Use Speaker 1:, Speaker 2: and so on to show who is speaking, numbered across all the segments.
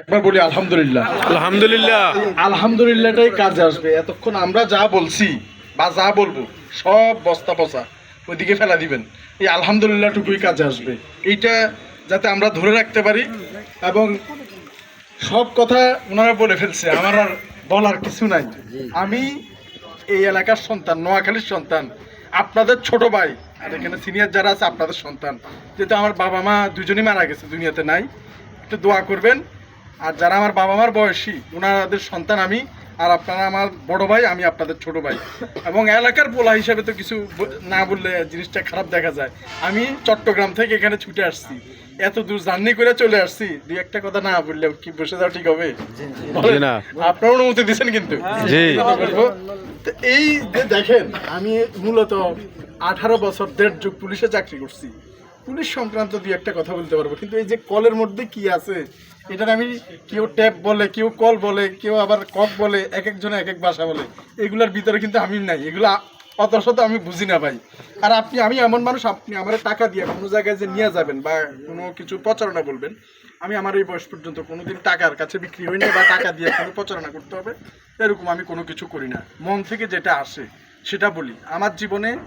Speaker 1: একবার বলি আলহামদুলিল্লাহ।
Speaker 2: আলহামদুলিল্লাহ।
Speaker 1: আলহামদুলিল্লাহটাই কাজে আসবে। এতক্ষণ আমরা যা বলছি বা যা বলব সব বস্তা পচা ওইদিকে ফেলা দিবেন। এই আলহামদুলিল্লাহটুকুই কাজে আসবে। এইটা যাতে আমরা ধরে রাখতে পারি এবং সব কথা ওনারা বলে ফেলছে আমার আর বলার কিছু নাই। আমি এই এলাকার সন্তান নোয়াখালীর সন্তান আপনাদের ছোট ভাই আর এখানে সিনিয়র যারা আছে আপনাদের সন্তান। যেহেতু আমার বাবা মা দুজনই মারা গেছে দুনিয়াতে নাই। একটু দোয়া করবেন। আর যারা আমার বাবা মার বয়সী ওনাদের সন্তান আমি আর আপনারা আমার বড় ভাই আমি আপনাদের ছোট ভাই। এবং এলাকার পোলা হিসাবে তো কিছু না বললে জিনিসটা খারাপ দেখা যায়। আমি চট্টগ্রাম থেকে এখানে ছুটে আসছি। এত দূর জার্নি করে চলে আসছি। দুই একটা কথা না বললে কি বসে যাওয়া ঠিক হবে। আপনারা অনুমতি দিচ্ছেন কিন্তু। তো এই যে দেখেন আমি মূলত আঠারো বছর দেড় যুগ পুলিশে চাকরি করছি। পুলিশ সংক্রান্ত দুই একটা কথা বলতে পারব। কিন্তু এই যে কলের মধ্যে কি আছে এটার আমি কেউ ট্যাপ বলে, কেউ কল বলে, কেউ আবার কক বলে এক একজনে এক এক ভাষা বলে। এগুলার ভিতরে কিন্তু আমি নাই। এগুলো অত শত আমি বুঝি না ভাই। আর আপনি, আমি এমন মানুষ, আপনি আমার টাকা দিয়ে কোনো জায়গায় যে নিয়ে যাবেন বা কোনো কিছু প্রচারণা বলবেন, আমি আমার এই বয়স পর্যন্ত কোনোদিন টাকার কাছে বিক্রি হই না বা টাকা দিয়ে কোনো প্রচারণা করতে হবে। এরকম আমি কোনো কিছু করি না। মন থেকে যেটা আসে, সেটা বলি। আমার জীবনে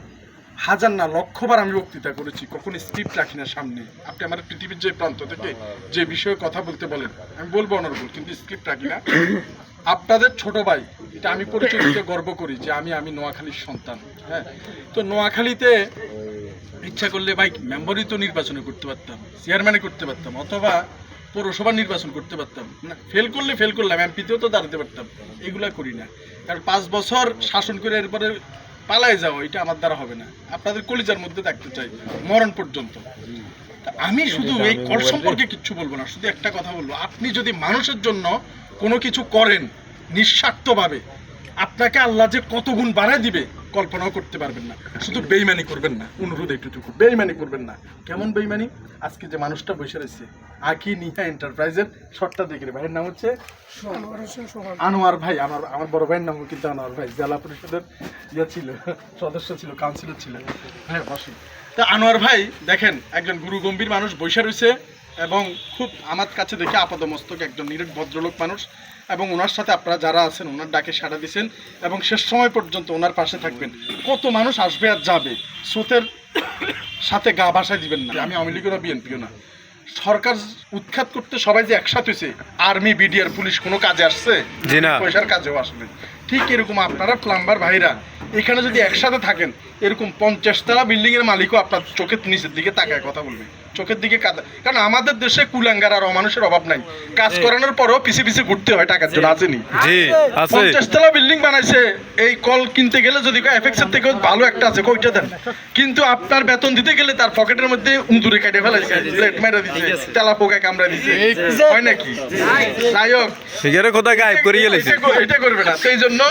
Speaker 1: হাজার না, লক্ষবার আমি বক্তৃতা করেছি, কখনো স্ক্রিপ্ট রাখি না সামনে। আপনি আমার পৃথিবীর যে প্রান্ত থেকে যে বিষয়ে কথা বলতে বলেন, আমি বলব অনর্বল কিন্তু স্ক্রিপ্ট রাখি না। আপনাদের ছোট ভাই, এটা আমি পরিচয় দিতে গর্ব করি যে আমি আমি নোয়াখালীর সন্তান হ্যাঁ? তো নোয়াখালীতে ইচ্ছা করলে ভাই মেম্বারই তো নির্বাচনে করতে পারতাম চেয়ারম্যানে করতে পারতাম, অথবা পৌরসভা নির্বাচন করতে পারতাম। না ফেল করলে ফেল করলাম এমপিতেও তো দাঁড়াতে পারতাম, এগুলা করি না। কারণ পাঁচ বছর শাসন করে এরপরে পালায় যাও এটা আমার দ্বারা হবে না। আপনাদের কলিজার মধ্যে থাকতে চাই মরণ পর্যন্ত। আমি শুধু এই কর সম্পর্কে কিচ্ছু বলব না শুধু একটা কথা বলব। আপনি যদি মানুষের জন্য কোনো কিছু করেন নিঃস্বার্থভাবে আপনাকে আল্লাহ যে কত গুণ বাড়ায় দিবে, কল্পনাও করতে পারবেন না। শুধু বেইমানি করবেন না, অনুরোধ একটুটুকু বেইমানি করবেন না। কেমন বেইমানি আজকে যে মানুষটা বসে রয়েছে আকি নিহা এন্টারপ্রাইজের শর্টটা দেখে ভাইয়ের নাম হচ্ছে আনোয়ার ভাই, আমার আমার বড় ভাইয়ের নামও কিন্তু আনোয়ার ভাই। জেলা পরিষদের ইয়ে ছিল, সদস্য ছিল কাউন্সিলর ছিল। হ্যাঁ বসুন। তা আনোয়ার ভাই, দেখেন, একজন গুরু গম্ভীর মানুষ বসে রয়েছে এবং খুব আমার কাছে দেখে আপাদমস্তক, একজন নিরেট ভদ্রলোক মানুষ। এবং ওনার সাথে আপনারা যারা আছেন ওনার ডাকে সাড়া দিয়েছেন এবং শেষ সময় পর্যন্ত ওনার পাশে থাকবেন। কত মানুষ আসবে আর যাবে? স্রোতের সাথে গা ভাসায় দিবেন না। আমি আওয়ামী লীগেরও বিএনপিও না। সরকার উৎখাত করতে সবাই যে একসাথে হয়েছে আর্মি বিডিআর পুলিশ কোনো কাজে আসছে? পয়সার কাজেও আসবে। ঠিক এরকম আপনারা প্লাম্বার ভাইরা এখানে যদি একসাথে থাকেন এরকম পঞ্চাশ তলা বিল্ডিং এর মালিকও আপনার চোখের নিচের দিকে তাকায় কথা বলবে। চোখের দিকে কাদা। কারণ আমাদের দেশে কুলাঙ্গার আর অমানুষের অভাব নাই। কাজ করানোর পরও পিছিয়ে পিছিয়ে ঘুরতে হয় টাকার জন্য আসেনি?
Speaker 2: জি আছে।
Speaker 1: পঞ্চাশ তলা বিল্ডিং বানাইছে এই কল কিনতে গেলে যদি এফএক্স এর থেকে ভালো একটা আছে কইটা দেন। কিন্তু আপনার বেতন দিতে গেলে তার পকেটের মধ্যে উন্দুরে কেটে ফেলাইছে প্লেট মেরে দিছে তেলা পোকা কামড়া দিছে। হয় নাকি? যাই হোক।
Speaker 2: সিগারেট কথা গায়েব করে
Speaker 1: এটা এটা করবে না। সেই জন্য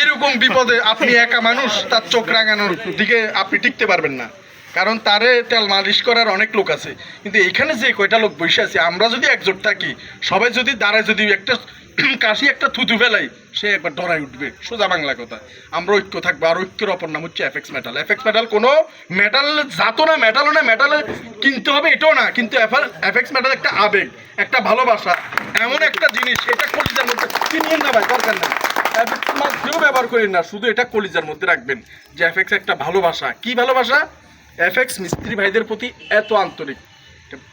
Speaker 1: এরকম বিপদে আপনি একা মানুষ তার চোখ রাঙানোর দিকে আপনি টিকতে পারবেন না। কারণ তারে তেল মালিশ করার অনেক লোক আছে। কিন্তু এখানে যে কয়টা লোক বসে আছে, আমরা যদি একজোট থাকি, সবাই যদি দাঁড়ায়, যদি একটা কাশি, একটা থুতু ফেলাই, সে একবার ডরাই উঠবে। সোজা বাংলা কথা। আমরা ঐক্য থাকব। আর ঐক্যের অপর নাম হচ্ছে এফএক্স মেটাল। এফএক্স মেটাল কোনো মেটাল জাতো না, মেটালও না, মেটালে কিনতে হবে এটাও না। কিন্তু এফএক্স মেটাল একটা আবেগ, একটা ভালোবাসা, এমন একটা জিনিস, এটা কলিজার মধ্যে কিনিয়েন না ভাই, দরকার নেই। এফএক্স মাল কেউ ব্যবহার করেন না, শুধু এটা কলিজার মধ্যে রাখবেন যে এফএক্স একটা ভালোবাসা। কি ভালোবাসা? এফএক্স মিস্ত্রি ভাইদের প্রতি এত আন্তরিক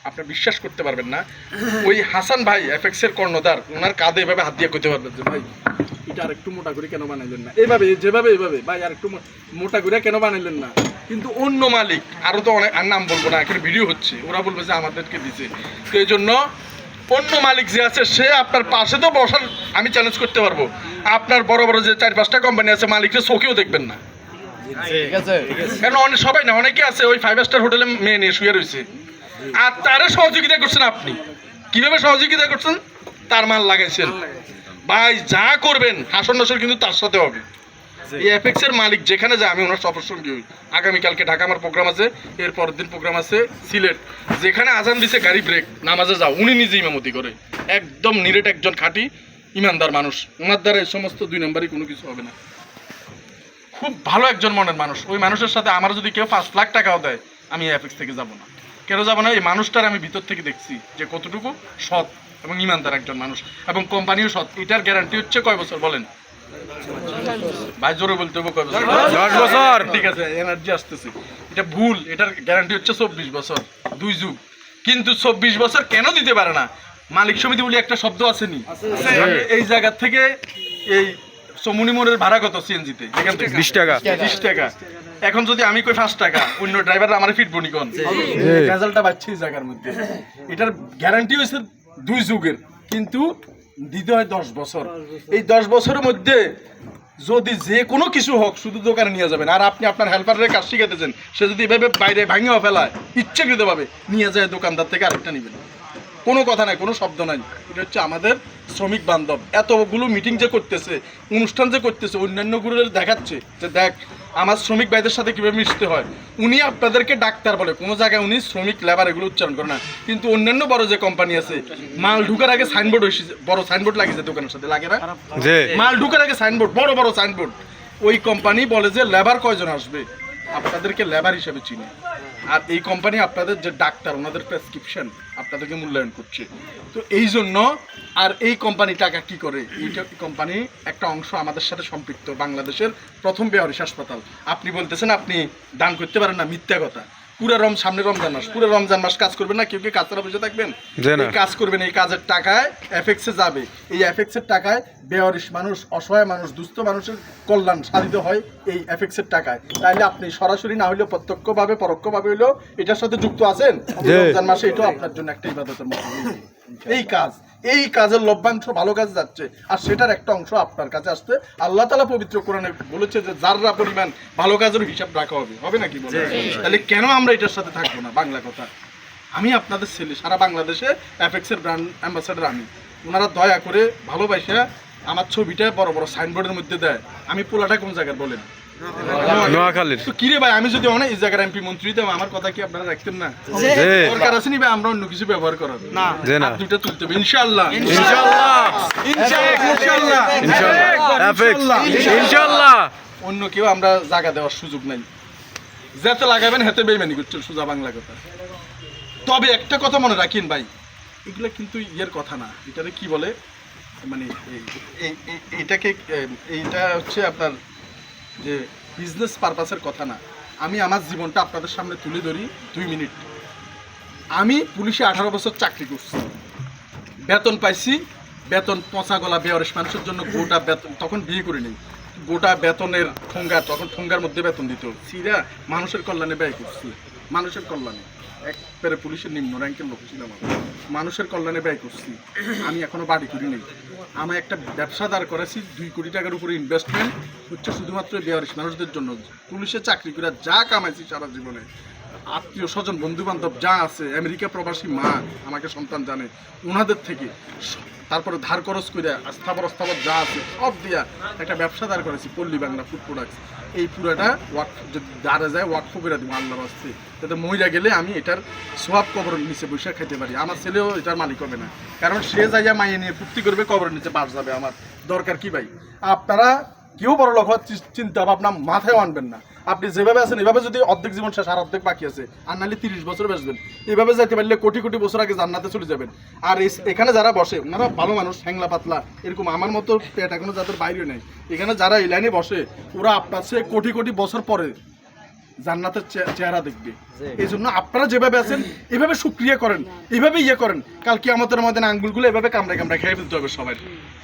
Speaker 1: আপনি বিশ্বাস করতে পারবেন না। ওই হাসান ভাই এফএক্স এর কর্ণধার ওনার কাঁধে এভাবে হাত দিয়ে করতে পারবেন যে ভাই এটা আর একটু মোটা করে কেন বানাইলেন না? এইভাবে যেভাবে এইভাবে ভাই আর একটু মোটা করে কেন বানাইলেন না? কিন্তু অন্য মালিক আরও তো অনেক আর নাম বলব না এখন ভিডিও হচ্ছে ওরা বলবে যে আমাদেরকে দিছে। তো এই জন্য অন্য মালিক যে আছে সে আপনার পাশে তো বসার আমি চ্যালেঞ্জ করতে পারব। আপনার বড় বড় যে চার পাঁচটা কোম্পানি আছে মালিকরা চোখেও দেখবেন না। কারণ অনেক সবাই না অনেকে আছে ওই ফাইভ স্টার হোটেলে মেয়ে নিয়ে শুয়ে রয়েছে। আর তারে সহযোগিতা করছেন আপনি। কীভাবে সহযোগিতা করছেন? তার মাল লাগাইছেন। ভাই যা করবেন হাসন নাসর কিন্তু তার সাথে হবে। এই এর মালিক যেখানে যায় আমি ওনার সফর সঙ্গী হই আগামীকালকে ঢাকা আমার প্রোগ্রাম আছে এর পরের দিন প্রোগ্রাম আছে সিলেট। যেখানে আজান দিছে গাড়ি ব্রেক নামাজে যাও। উনি নিজে ইমামতি করে। একদম নিরেট একজন খাঁটি ইমানদার মানুষ। ওনার দ্বারা এই সমস্ত দুই নম্বরই কোনো কিছু হবে না। খুব ভালো একজন মনের মানুষ। ওই মানুষের সাথে আমার যদি কেউ পাঁচ লাখ টাকাও দেয় আমি এফএক্স থেকে যাব না। কেন যাব না? এই মানুষটার আমি ভিতর থেকে দেখছি যে কতটুকু সৎ এবং ইমানদার একজন মানুষ। এবং কোম্পানিও সৎ। এটার গ্যারান্টি হচ্ছে কয় বছর? বলেন। ভাই জোরে বলতে হবে কয় বছর?
Speaker 2: দশ বছর।
Speaker 1: ঠিক আছে এনার্জি আসতেছে। এটা ভুল। এটার গ্যারান্টি হচ্ছে চব্বিশ বছর। দুই যুগ। কিন্তু চব্বিশ বছর কেন দিতে পারে না? মালিক সমিতি বলে একটা শব্দ আসেনি। এই জায়গা থেকে এই সমুনি মোড়ের ভাড়া কত সিএনজিতে এখান থেকে।
Speaker 2: বিশ টাকা।
Speaker 1: বিশ টাকা। এখন যদি আমি কই পাঁচ টাকা অন্য ড্রাইভার আমার ফিট বনি কোন? রেজাল্টটা পাচ্ছি জায়গার মধ্যে। এটার গ্যারান্টি হয়েছে দুই যুগের। কিন্তু দিতে হয় দশ বছর। এই দশ বছরের মধ্যে যদি যে কোনো কিছু হোক শুধু দোকানে নিয়ে যাবেন। আর আপনি আপনার হেল্পারের কাজ শিখাতেছেন সে যদি এভাবে বাইরে ভাঙেও ফেলায় ইচ্ছাকৃতভাবে নিয়ে যায় দোকানদার থেকে আরেকটা নেবেন। কোনো কথা নাই কোনো শব্দ নাই। এটা হচ্ছে আমাদের শ্রমিক বান্ধব। এতগুলো মিটিং যে করতেছে অনুষ্ঠান যে করতেছে অন্যান্য গুরুদের দেখাচ্ছে যে দেখ আমার শ্রমিক ভাইদের সাথে কীভাবে মিশতে হয়। উনি আপনাদেরকে ডাক্তার বলে কোনো জায়গায় উনি শ্রমিক লেবার এগুলো উচ্চারণ করে না। কিন্তু অন্যান্য বড় যে কোম্পানি আছে মাল ঢুকার আগে সাইনবোর্ড হয়েছে বড় সাইনবোর্ড লাগিয়েছে দোকানের সাথে লাগে না? মাল ঢুকার আগে সাইনবোর্ড বড় বড় সাইনবোর্ড ওই কোম্পানি বলে যে লেবার কয়জন আসবে? আপনাদেরকে লেবার হিসেবে চিনে। আর এই কোম্পানি আপনাদের যে ডাক্তার ওনাদের প্রেসক্রিপশন আপনাদেরকে মূল্যায়ন করছে। তো এই জন্য আর এই কোম্পানি টাকা কি করে? এই কোম্পানি একটা অংশ আমাদের সাথে সম্পৃক্ত বাংলাদেশের প্রথম বেহরিস হাসপাতাল। আপনি বলতেছেন আপনি দান করতে পারেন না, মিথ্যা কথা। পুরো রম সামনে রমজান মাস পুরো রমজান মাস কাজ করবেন না কেউ কি কাজ ছাড়া বসে থাকবেন এই কাজ করবেন এই কাজের টাকায় এফেক্সে যাবে। এই এফেক্সের টাকায় বেয়ারিশ মানুষ অসহায় মানুষ দুস্থ মানুষের কল্যাণ সাধিত হয় এই এফেক্সের টাকায়। তাইলে আপনি সরাসরি না হলেও প্রত্যক্ষভাবে পরোক্ষভাবে হলেও এটার সাথে যুক্ত আছেন? রমজান মাসে এটাও আপনার জন্য একটা ইবাদতের মতো এই কাজ এই কাজের লভ্যাংশ ভালো কাজ যাচ্ছে। আর সেটার একটা অংশ আপনার কাছে আসতে আল্লাহ তালা পবিত্র কোরআনে বলেছে যে যাররা পরিমাণ ভালো কাজের হিসাব রাখা হবে হবে নাকি বলে তাহলে কেন আমরা এটার সাথে থাকব না? বাংলা কথা। আমি আপনাদের ছেলে সারা বাংলাদেশে এফএক্সের ব্র্যান্ড অ্যাম্বাসাডার আমি। ওনারা দয়া করে ভালোবাসা আমার ছবিটা বড় বড় সাইনবোর্ডের মধ্যে দেয়। আমি পোলাটা কোন জায়গার বলেন?
Speaker 2: নোয়াখালীর।
Speaker 1: কিরে ভাই আমি যদি অনেক জায়গার এমপি মন্ত্রী দিতাম আমার কথা কি আপনারা রাখতেন না?
Speaker 2: যে
Speaker 1: দরকার ভাই আমরা অন্য কিছু ব্যবহার করার না।
Speaker 2: যে
Speaker 1: তুলতে হবে ইনশাআল্লাহ।
Speaker 2: ইনশাআল্লাহ।
Speaker 1: ইনশাআল্লাহ
Speaker 2: ইনশাআল্লাহ। ইনশাআল্লাহ।
Speaker 1: অন্য কেউ আমরা জায়গা দেওয়ার সুযোগ নাই। যেতে লাগাবেন হাতে বেইমানি করছেন সোজা বাংলা কথা। তবে একটা কথা মনে রাখেন ভাই এগুলা কিন্তু ইয়ের কথা না। এটারে কি বলে? মানে এইটাকে এইটা হচ্ছে আপনার যে বিজনেস পারপাসের কথা না। আমি আমার জীবনটা আপনাদের সামনে তুলে ধরি দুই মিনিট। আমি পুলিশে আঠারো বছর চাকরি করছি। বেতন পাইছি, বেতন পচা গলা বেয়ারেস মানুষের জন্য গোটা বেতন, তখন বিয়ে করে নেই। গোটা বেতনের ঠোঙ্গা, তখন ঠোঙ্গার মধ্যে বেতন দিত। সিরা মানুষের কল্যাণে ব্যয় করছি। মানুষের কল্যাণে। একবারে পুলিশের নিম্ন র্যাঙ্কের লোক ছিলাম। মানুষের কল্যাণে ব্যয় করছি। আমি এখনও বাড়ি করি নেই। আমি একটা ব্যবসা দাঁড় করেছি দুই কোটি টাকার উপরে ইনভেস্টমেন্ট হচ্ছে শুধুমাত্র বেয়ারিশ মানুষদের জন্য। পুলিশে চাকরি করে যা কামাইছি সারা জীবনে। আত্মীয় স্বজন বন্ধু বান্ধব যা আছে, আমেরিকা প্রবাসী মা, আমাকে সন্তান জানে। ওনাদের থেকে তারপরে ধার খরচ করে স্থাবর স্থাবর যা আছে, সব দিয়া একটা ব্যবসা দাঁড় করেছি পল্লী বাংলা ফুড প্রোডাক্টস এই পুরাটা ওয়াক যদি দাঁড়া যায়, ওয়াকফ করে দেবো আল্লাহ আসছে যাতে মহিলা গেলে আমি এটার সোয়াব কবরের নিচে বসে খেতে পারি। আমার ছেলেও এটার মালিক হবে না। কারণ সে জায়গা মাইয়ে নিয়ে ফুর্তি করবে, কবরের নিচে বাস যাবে আমার। দরকার কি ভাই? আপনারা কেউ বড় লোক চিন্তা ভাবনা মাথায় আনবেন না। আপনি যেভাবে আছেন, এভাবে যদি অর্ধেক জীবন শেষ, আর অর্ধেক বাকি আছে, আর নাহলে তিরিশ বছর বাঁচবেন। এভাবে যাইতে পারলে কোটি কোটি বছর আগে জান্নাতে চলে যাবেন। আর এখানে যারা বসে, ওনারা ভালো মানুষ, হ্যাংলা পাতলা, এরকম আমার মতো পেট এখনও যাদের বাইরে নেই। এখানে যারা এই লাইনে বসে, ওরা আপনার সে কোটি কোটি বছর পরে জান্নাতের চেহারা দেখবে। এই জন্য আপনারা যেভাবে আছেন এভাবে সুক্রিয়া করেন এভাবে ইয়ে করেন কালকে আমাদের মধ্যে আঙ্গুলগুলো এভাবে কামড়ে কামড়ে খেয়ে ফেলতে হবে সবাই।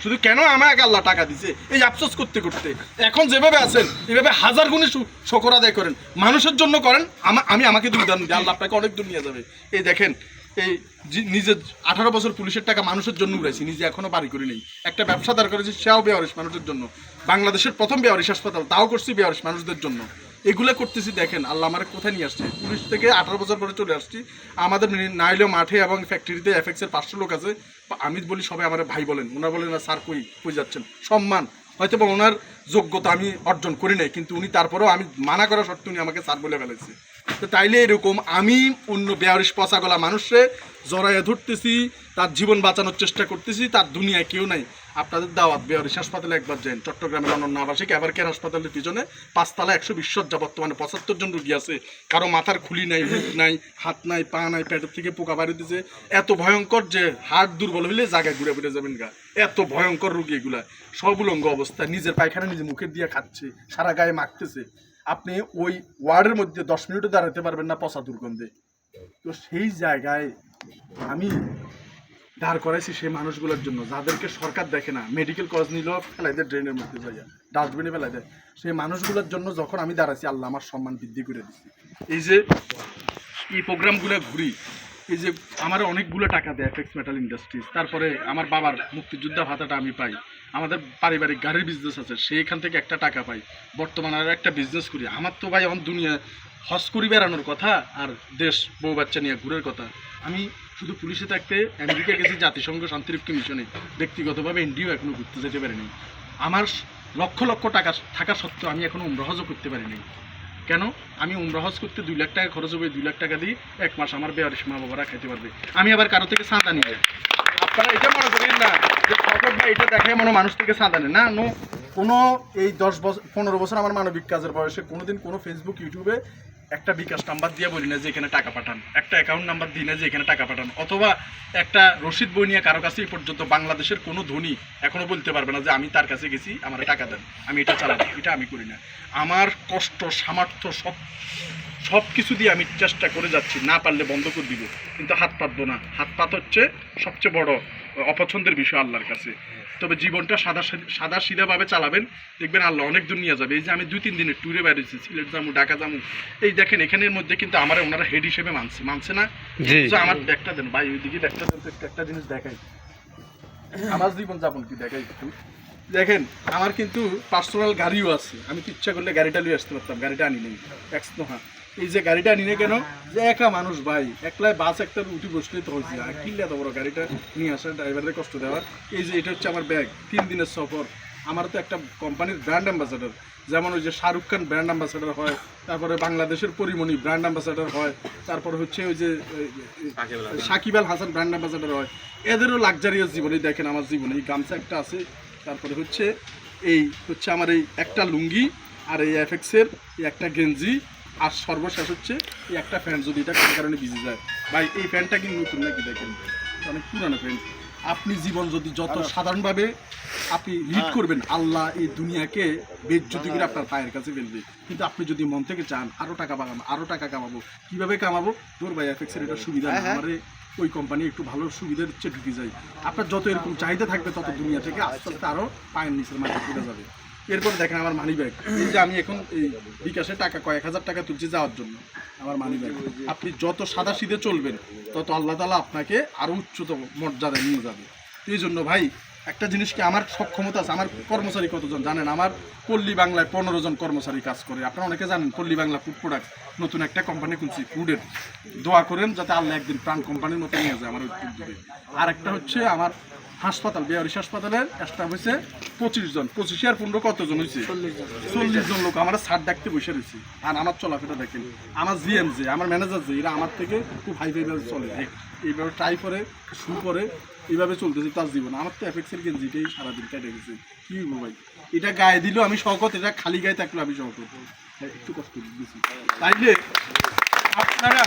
Speaker 1: শুধু কেন আমাকে আল্লাহ টাকা দিছে? এই আফসোস করতে করতে। এখন যেভাবে আছেন এভাবে হাজার গুণে শকর আদায় করেন। মানুষের জন্য করেন আমা- আমি আমাকে দুই উদাহরণ দিই আল্লাহ আপনাকে অনেক দূর নিয়ে যাবে। এই দেখেন এই নিজের আঠারো বছর পুলিশের টাকা মানুষের জন্য উড়াইছি নিজে এখনও বাড়ি করি নেই। একটা ব্যবসা দাঁড় করেছি সেও বেয়ারিশ মানুষের জন্য। বাংলাদেশের প্রথম বেয়ারিশ হাসপাতাল তাও করছি বেয়ারিস মানুষদের জন্য। এগুলো করতেছি, দেখেন, আল্লাহ আমার কোথায় নিয়ে আসছে? পুলিশ থেকে আঠারো বছর পরে চলে আসছি। আমাদের নি- না হলেও মাঠে এবং ফ্যাক্টরিতে এফএক্স এর পাঁচশো লোক আছে। আমি বলি, সবাই আমার ভাই বলেন। ওনারা বলেন, না, স্যার, কই কই যাচ্ছেন? সম্মান। হয়তো বা ওনার যোগ্যতা আমি অর্জন করি নাই, কিন্তু উনি তারপরেও আমি মানা করা সত্ত্বেও উনি আমাকে স্যার বলে ফেলেছে। তো তাইলে এরকম আমি অন্য বেয়ারিশ পচা গলা মানুষে জড়াইয়া ধরতেছি তার জীবন বাঁচানোর চেষ্টা করতেছি, তার দুনিয়ায় কেউ নাই। আপনাদের দাওয়াত বেয়ারিশ হাসপাতালে একবার যান চট্টগ্রামের অনন্য আবাসিক এবার কেয়ার হাসপাতালের পিছনে পাঁচতলা একশো বিশ সজ্জা বর্তমানে পঁচাত্তর জন রুগী আছে। কারও মাথার খুলি নাই, মুখ নাই, হাত নাই, পা নাই, পেটের থেকে পোকা বাড়ি দিছে। এত ভয়ঙ্কর যে হাড় দুর্বল হইলে জায়গায় ঘুরে ফিরে যাবেন গা। এত ভয়ঙ্কর রুগী এগুলা। সব উলঙ্গ অবস্থা। নিজের পায়খানা নিজে মুখের দিয়ে খাচ্ছে, সারা গায়ে মাখতেছে। আপনি ওই ওয়ার্ডের মধ্যে দশ মিনিটও দাঁড়াতে পারবেন না পচা দুর্গন্ধে। তো সেই জায়গায় আমি দাঁড় করাইছি সেই মানুষগুলোর জন্য। যাদেরকে সরকার দেখে না মেডিকেল কলেজ নিল, ফেলাই দেয় ড্রেনের মধ্যে যাইয়া ডাস্টবিনে ফেলাই দেয়। সেই মানুষগুলোর জন্য যখন আমি দাঁড়াইছি, আল্লাহ আমার সম্মান বৃদ্ধি করে দিচ্ছি এই যে এই প্রোগ্রামগুলো ঘুরি, এই যে আমার অনেকগুলো টাকা দেয় এফেক্স মেটাল ইন্ডাস্ট্রিজ তারপরে আমার বাবার মুক্তিযোদ্ধা ভাতাটা আমি পাই, আমাদের পারিবারিক গাড়ির বিজনেস আছে, সেইখান থেকে একটা টাকা পাই। বর্তমানে আর একটা বিজনেস করি। আমার তো ভাই আমার দুনিয়া হজ করি বেড়ানোর কথা, আর দেশ বউ বাচ্চা নিয়ে ঘুরের কথা। আমি শুধু পুলিশে থাকতে আমেরিকা গেছি, জাতিসংঘ, শান্তিরক্ষী মিশনে। ব্যক্তিগতভাবে এনডিও এখনও ঘুরতে যেতে পারিনি। আমার লক্ষ লক্ষ টাকা থাকা সত্ত্বেও আমি এখনও উমরাহজও করতে পারিনি। কেন? আমি উমরাহজ করতে দুই লাখ টাকা খরচ হবে, দুই লাখ টাকা দিই এক মাস আমার বেয়ারিশ মা বাবারা খেতে পারবে। আমি আবার কারও থেকে চাঁদা নিয়ে। আপনারা এটা মনে করেন না যে খবর বা এটা দেখে মনে মানুষ থেকে চাঁদা নেয়। না, নো। কোনো এই দশ বছর পনেরো বছর আমার মানবিক কাজের বয়সে কোনোদিন কোনো ফেসবুক ইউটিউবে একটা বিকাশ নাম্বার দিয়ে বলি না যে এখানে টাকা পাঠান। একটা অ্যাকাউন্ট নাম্বার দিই না যে এখানে টাকা পাঠান। অথবা একটা রসিদ বই নিয়ে কারও কাছে এই পর্যন্ত বাংলাদেশের কোনো ধনী এখনও বলতে পারবে না যে আমি তার কাছে গেছি, আমার টাকা দেন। আমি এটা চালাবো, এটা আমি করি না। আমার কষ্ট, সামর্থ্য সব সব কিছু দিয়ে আমি চেষ্টা করে যাচ্ছি, না পারলে বন্ধ করে দিব। কিন্তু হাত পাতবো না। হাত পাত হচ্ছে সবচেয়ে বড় অপছন্দের বিষয় আল্লাহর কাছে। তবে জীবনটা সাদা সাদা সিধাভাবে চালাবেন। দেখবেন আল্লাহ অনেক দূর নিয়ে যাবে। এই যে আমি দুই তিন দিনের ট্যুরে বেরিয়েছি সিলেট জামু ঢাকা জামু। এই দেখেন এখানের মধ্যে কিন্তু আমার ওনারা হেড হিসেবে মানছে। মানছে না? আমার ব্যাগটা দেন। ভাই ওইদিকে ব্যাগটা দেন একটা জিনিস দেখাই। আমার জীবন যাপন কি দেখাই একটু? দেখেন আমার কিন্তু পার্সোনাল গাড়িও আছে। আমি তো ইচ্ছা করলে গাড়িটা নিয়ে আসতে পারতাম গাড়িটা আনি নেই। নোহা এই যে গাড়িটা আনি না কেন? যে একা মানুষ ভাই একলাই বাস একটা উঠি বসলে তো হয়েছে। আর কিনলে এত বড় গাড়িটা নিয়ে আসা ড্রাইভারদের কষ্ট দেওয়ার এই যে এটা হচ্ছে আমার ব্যাগ তিন দিনের সফর। আমার তো একটা কোম্পানির ব্র্যান্ড অ্যাম্বাসাডার যেমন ওই যে শাহরুখ খান ব্র্যান্ড অ্যাম্বাসাডার হয় তারপরে বাংলাদেশের পরিমণি ব্র্যান্ড অ্যাম্বাসাডার হয় তারপরে হচ্ছে ওই যে সাকিব আল হাসান। ব্র্যান্ড অ্যাম্বাসাডার হয়। এদেরও লাক্সারিয়াস জীবনে দেখেন আমার জীবনে। এই গামছা একটা আছে তারপরে হচ্ছে এই হচ্ছে আমার এই একটা লুঙ্গি আর এই এফএক্সের এই একটা গেঞ্জি। আর সর্বশেষ হচ্ছে এই একটা প্যান্ট যদি এটা কোনো কারণে ভিজে যায়। ভাই এই প্যান্টটা কিন্তু নতুন নাকি দেখেন? অনেক পুরানো প্যান্ট আপনি জীবন যদি যত সাধারণভাবে আপনি লিড করবেন আল্লাহ এই দুনিয়াকে বেজ্জতি করে আপনার পায়ের কাছে ফেলবে। কিন্তু আপনি যদি মন থেকে চান আরও টাকা বাড়াবো আরও টাকা কামাবো কীভাবে কামাবো? তোর ভাই এফএক্সের এটা সুবিধা না আমারে ওই কোম্পানি একটু ভালো সুবিধা দিচ্ছে ঢুকে যায়। আপনার যত এরকম চাহিদা থাকবে তত দুনিয়া থেকে আস্তে আস্তে আরও পায়ের নিচের মাঠে ঘুরে যাবে। এরপর দেখেন আমার মানি ব্যাগ এই যে আমি এখন এই বিকাশে টাকা, কয়েক হাজার টাকা তুলছি যাওয়ার জন্য আমার মানি ব্যাগ আপনি যত সাদা সিধে চলবেন, তত আল্লাহ তালা আপনাকে আরও উচ্চতম মর্যাদায় নিয়ে যাবে। এই জন্য ভাই, একটা জিনিসকে আমার সক্ষমতা আছে? আমার কর্মচারী কতজন জানেন? আমার পল্লী বাংলায় পনেরো জন কর্মচারী কাজ করে। আপনারা অনেকে জানেন, পল্লী বাংলা ফুড প্রোডাক্ট নতুন একটা কোম্পানি খুলছি ফুডের দোয়া করেন যাতে আল্লাহ একদিন প্রাণ কোম্পানির মতো নিয়ে যায় আমার আর একটা হচ্ছে আমার হাসপাতাল বিহারিস হাসপাতালের স্টাফ হয়েছে পঁচিশ জন। পঁচিশে আর পনেরো কতজন হয়েছে চল্লিশ জন। লোক। আমার সার ডাকতে বসে রয়েছে। আর আমার চলাফেরা দেখেন। আমার জিএম যে আমার ম্যানেজার যে এরা আমার থেকে খুব হাই ফাইভাবে চলে। এইভাবে ট্রাই করে শু করে এইভাবে চলতেছে তার জীবন। আমার তো এফেক্সের গেঞ্জিটাই সারাদিন কেটে গেছে। কি ভাই? এটা গায়ে দিলেও আমি শকত এটা খালি গায়ে থাকলেও আমি শকত হ্যাঁ, একটু কষ্ট দিচ্ছি তাইলে আপনারা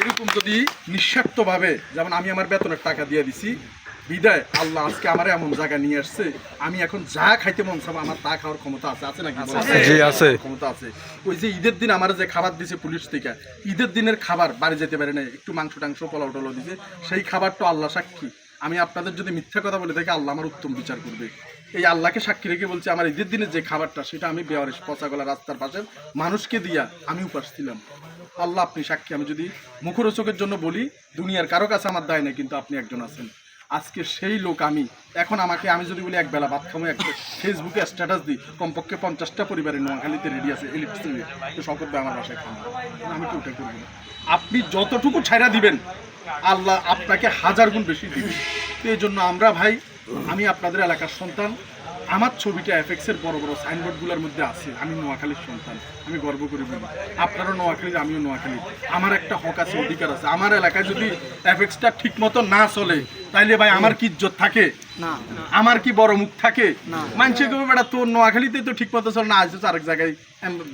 Speaker 1: এরকম যদি নিঃস্বার্থভাবে যেমন আমি আমার বেতনের টাকা দিয়ে দিছি বিদায়। আল্লাহ আজকে আমার এমন জায়গা নিয়ে আসছে আমি এখন যা খাইতে মন চাবো আমার তা খাওয়ার ক্ষমতা আছে। আছে নাকি
Speaker 2: জি, আছে।
Speaker 1: ক্ষমতা আছে। ওই যে ঈদের দিন আমার যে খাবার দিছে পুলিশ থেকে ঈদের দিনের খাবার বাড়ি যেতে পারে না একটু মাংস টাংস পোলাও টোলাও দিছে সেই খাবারটা আল্লাহ সাক্ষী। আমি আপনাদের যদি মিথ্যা কথা বলে থাকি আল্লাহ আমার উত্তম বিচার করবে। এই আল্লাহকে সাক্ষী রেখে বলছি আমার ঈদের দিনের যে খাবারটা সেটা আমি বেওয়ারিশ পচাগলা রাস্তার পাশে মানুষকে দিয়া আমি উপাস ছিলাম। আল্লাহ আপনি সাক্ষী। আমি যদি মুখরোচকের জন্য বলি দুনিয়ার কারও কাছে আমার দায় নেই কিন্তু আপনি একজন আছেন। আজকে সেই লোক আমি। এখন আমাকে, আমি যদি বলি একবেলা ভাত খামো একটা ফেসবুকে স্ট্যাটাস দিই। কমপক্ষে পঞ্চাশটা পরিবারের নোয়াখালীতে রেডি আছে ইলেকট্রিসিটি তো শঙ্কর আমার বাসায় খাব আমি তো ওটা করব আপনি যতটুকু ছাইরা দিবেন, আল্লাহ আপনাকে হাজার গুণ বেশি দিবেন তো এই জন্য আমরা ভাই, আমি আপনাদের এলাকার সন্তান আমার ছবিটা এফএক্স এর বড় বড় সাইনবোর্ডগুলোর মধ্যে আছে। আমি নোয়াখালীর সন্তান আমি গর্ব করে বলি। আপনারও নোয়াখালীর আমিও নোয়াখালী আমার একটা হক আছে অধিকার আছে। আমার এলাকায় যদি এফএক্সটা ঠিক মতো না চলে তাইলে ভাই আমার কি ইজ্জত থাকে?
Speaker 3: না
Speaker 1: আমার কি বড় মুখ থাকে?
Speaker 3: না।
Speaker 1: মানুষে কেউ বেটা তোর নোয়াখালীতে তো ঠিক মতো চল না আসছে আরেক জায়গায়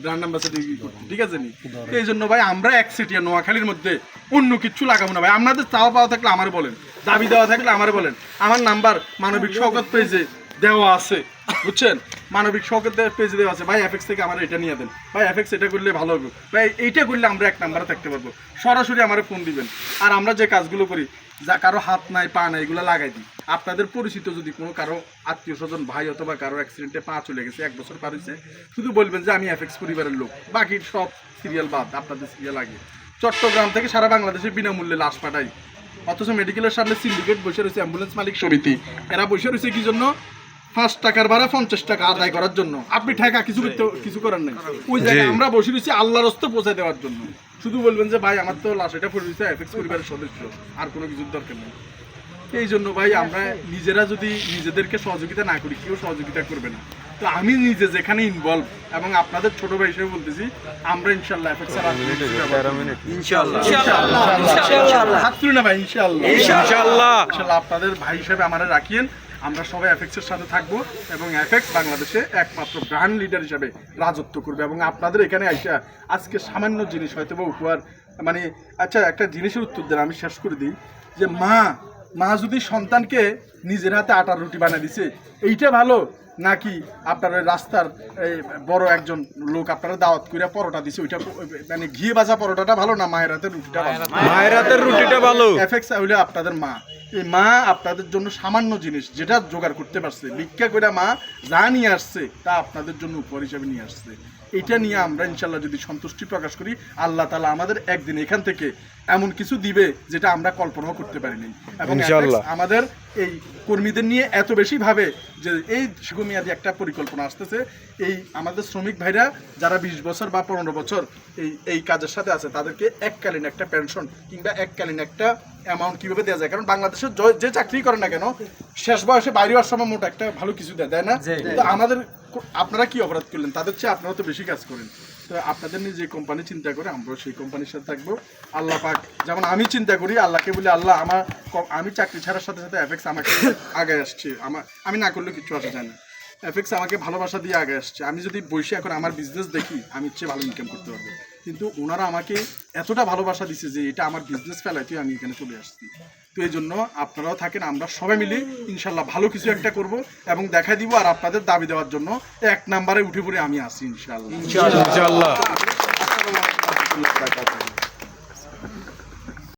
Speaker 1: ব্র্যান্ড অ্যাম্বাসেডর ঠিক আছে নি? তো এই জন্য ভাই আমরা এক সিটিয়া নোয়াখালীর মধ্যে অন্য কিচ্ছু লাগাবো না ভাই। আপনাদের চাওয়া পাওয়া থাকলে আমার বলেন। দাবি দেওয়া থাকলে আমার বলেন। আমার নাম্বার মানবিক শওকত পেজে দেওয়া আছে, বুঝছেন? মানবিক শওকত পেজে দেওয়া আছে। ভাই এফএক্স থেকে আমার এটা নিয়ে দেন। ভাই এফএক্স এটা করলে ভালো হবে। ভাই, এইটা করলে আমরা এক নাম্বারে থাকতে পারব। সরাসরি আমার ফোন দিবেন। আর আমরা যে কাজগুলো করি, যা কারও হাত নাই, পা নাই, এগুলো লাগাই দিই। আপনাদের পরিচিত যদি কোনো কারও আত্মীয় স্বজন, ভাই অথবা কারও অ্যাক্সিডেন্টে পা চলে গেছে, এক বছর পার হয়েছে শুধু বলবেন যে আমি এফএক্স পরিবারের লোক। বাকি সব সিরিয়াল বাদ, আপনাদের সিরিয়াল আগে। চট্টগ্রাম থেকে সারা বাংলাদেশে বিনামূল্যে লাশ পাঠাই। অথচ মেডিকেলের সামনে সিন্ডিকেট বসে রয়েছে অ্যাম্বুলেন্স মালিক সমিতি। এরা বসে রয়েছে কি জন্য? পাঁচ টাকার ভাড়া পঞ্চাশ টাকা আদায় করার জন্য। আপনি ঠেকা কিছু কিছু করার নেই। ওই জায়গায় আমরা বসে রয়েছি আল্লাহর হস্তে পৌঁছে দেওয়ার জন্য। শুধু বলবেন যে ভাই আমার তো লাশ এটা পড়ে রয়েছে এফএক্স পরিবারের সদস্য। আর কোনো কিছুর দরকার নেই। এই জন্য ভাই আমরা নিজেরা যদি নিজেদেরকে সহযোগিতা না করি কেউ সহযোগিতা করবে না। তো আমি নিজে যেখানে ইনভলভ এবং আপনাদের ছোট ভাই হিসেবে বলতেছি আমরা ইনশাল্লাহ এফএক্স ইনশাল্লাহ হাত তুলি না ভাই ইনশাল্লাহ
Speaker 2: ইনশাল্লাহ
Speaker 1: আপনাদের ভাই হিসেবে আমাদের রাখিয়েন। আমরা সবাই এফেক্সের সাথে থাকব এবং এফেক্স বাংলাদেশে একমাত্র ব্র্যান্ড লিডার হিসাবে রাজত্ব করবে এবং আপনাদের এখানে আইসা আজকে সামান্য জিনিস হয়তো বা উপহার মানে আচ্ছা একটা জিনিসের উত্তর দেন, আমি শেষ করে দিই। যে মা মা যদি সন্তানকে নিজের হাতে আটার রুটি বানিয়ে দিছে, এইটা ভালো নাকি আপনার ওই রাস্তার এই বড় একজন লোক আপনারা দাওয়াত করে পরোটা দিছে ওইটা মানে ঘি ভাজা পরোটাটা ভালো না মায়ের হাতে রুটিটা ভালো?
Speaker 2: মায়ের হাতের রুটিটা ভালো।
Speaker 1: এফেক্স হইলে আপনাদের মা। এই মা আপনাদের জন্য সামান্য জিনিস যেটা জোগাড় করতে পারছে। ভিক্ষা করে মা যা নিয়ে আসছে তা আপনাদের জন্য উপহার হিসাবে নিয়ে আসছে। এটা নিয়ে আমরা ইনশাল্লাহ যদি সন্তুষ্টি প্রকাশ করি আল্লাহ তালা আমাদের একদিন এখান থেকে এমন কিছু দিবে যেটা আমরা কল্পনাও করতে পারিনি। এবং আমাদের এই কর্মীদের নিয়ে এত বেশি ভাবে যে এই দীর্ঘমেয়াদী একটা পরিকল্পনা আসতেছে। এই আমাদের শ্রমিক ভাইরা যারা বিশ বছর বা পনেরো বছর এই এই কাজের সাথে আছে তাদেরকে এককালীন একটা পেনশন কিংবা এককালীন একটা অ্যামাউন্ট কীভাবে দেওয়া যায়? কারণ বাংলাদেশের যে চাকরি করে না কেন শেষ বয়সে বাইরে হওয়ার সময় মোট একটা ভালো কিছু দেয় দেয় না? তো আমাদের আপনারা কি অপরাধ করলেন? তাদের চেয়ে আপনারা তো বেশি কাজ করেন। তো আপনাদের নিয়ে যে কোম্পানি চিন্তা করে আমরাও সেই কোম্পানির সাথে থাকব। আল্লাহ পাক, যেমন আমি চিন্তা করি, আল্লাহকে বলি, আল্লাহ, আমার আমি চাকরি ছাড়ার সাথে সাথে এফেক্স আমাকে আগে আসছে। আমার আমি না করলে কিছু আসা যায় না। এফেক্স আমাকে ভালোবাসা দিয়ে আগে আসছে। আমি যদি বসে এখন আমার বিজনেস দেখি, আমি ইচ্ছে ভালো ইনকাম করতে পারব। কিন্তু ওনারা আমাকে এতটা ভালোবাসা দিছে যে এটা আমার বিজনেস ফেলায় তুই আমি এখানে চলে আসছি। তো এই জন্য আপনারাও থাকেন আমরা সবাই মিলে ইনশাল্লাহ ভালো কিছু একটা করব এবং দেখা দিব আর আপনাদের দাবি দেওয়ার জন্য এক নাম্বারে উঠে পড়ে আমি আসি ইনশাল্লাহ।
Speaker 2: ইনশাল্লাহ।